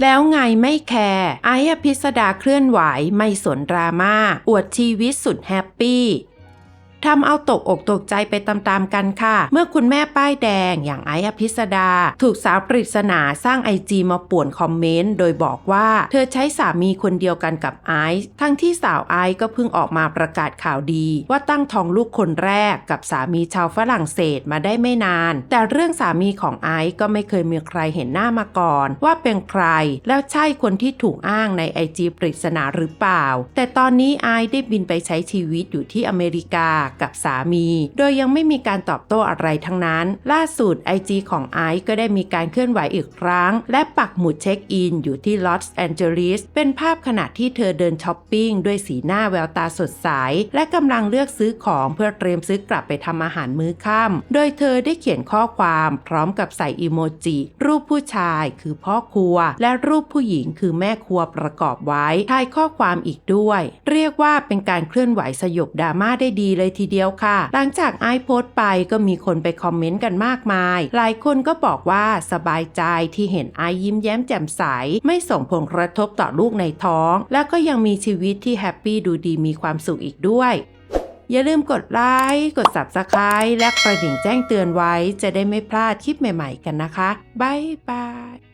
แล้วไงไม่แคร์ไอ้อภิสดาเคลื่อนไหวไม่สนดราม่าอวดชีวิตสุดแฮปปี้ ทำเอาตกอกตกใจไปตามๆกันค่ะ เมื่อคุณแม่ป้ายแดงอย่างไอ้อภิสดา ถูกสาวปริศนาสร้างไอจีมาป่วนคอมเมนต์โดยบอกว่า เธอใช้สามีคนเดียวกันกับไอซ์ทั้งที่สาวไอซ์ก็เพิ่งออกมาประกาศข่าวดี ว่าตั้งท้องลูกคนแรกกับสามีชาวฝรั่งเศสมาได้ไม่นาน แต่เรื่องสามีของไอซ์ก็ไม่เคยมีใครเห็นหน้ามาก่อน ว่าเป็นใครแล้วใช่คนที่ถูกอ้างในไอจีปริศนาหรือเปล่า แต่ตอนนี้ไอซ์ได้บินไปใช้ชีวิตอยู่ที่อเมริกากับสามี โดยยังไม่มีการตอบโต้อะไรทั้งนั้น ล่าสุดไอจีของไอซ์ก็ได้มีการเคลื่อนไหวอีกครั้ง และปักหมุดเช็คอินอยู่ที่ลอสแอนเจลิสเป็นภาพขณะที่เธอเดินช้อปปิ้งด้วยสีหน้าแววตาสดใส และกำลังเลือกซื้อของเพื่อเตรียมซื้อกลับไปทำอาหารมื้อค่ำโดยเธอได้เขียนข้อความพร้อมกับใส่อีโมจิ รูปผู้ชายคือพ่อครัว และรูปผู้หญิงคือแม่ครัวประกอบไว้ท้ายข้อความอีกด้วย เรียกว่าเป็นการเคลื่อนไหวสยบดราม่าได้ดีเลยทีเดียวค่ะ หลังจากไอโพสต์ไปก็มีคนไปคอมเมนต์กันมากมาย หลายคนก็บอกว่าสบายใจที่เห็นไอยิ้มแย้มแจ่มใส ไม่ส่งผลกระทบต่อลูกในท้อง แล้วก็ยังมีชีวิตที่แฮปปี้ดูดีมีความสุขอีกด้วยอย่าลืมกดไลค์ กด Subscribe และกระดิ่งแจ้งเตือนไว้ จะได้ไม่พลาดคลิปใหม่ๆกันนะคะ บ๊ายบาย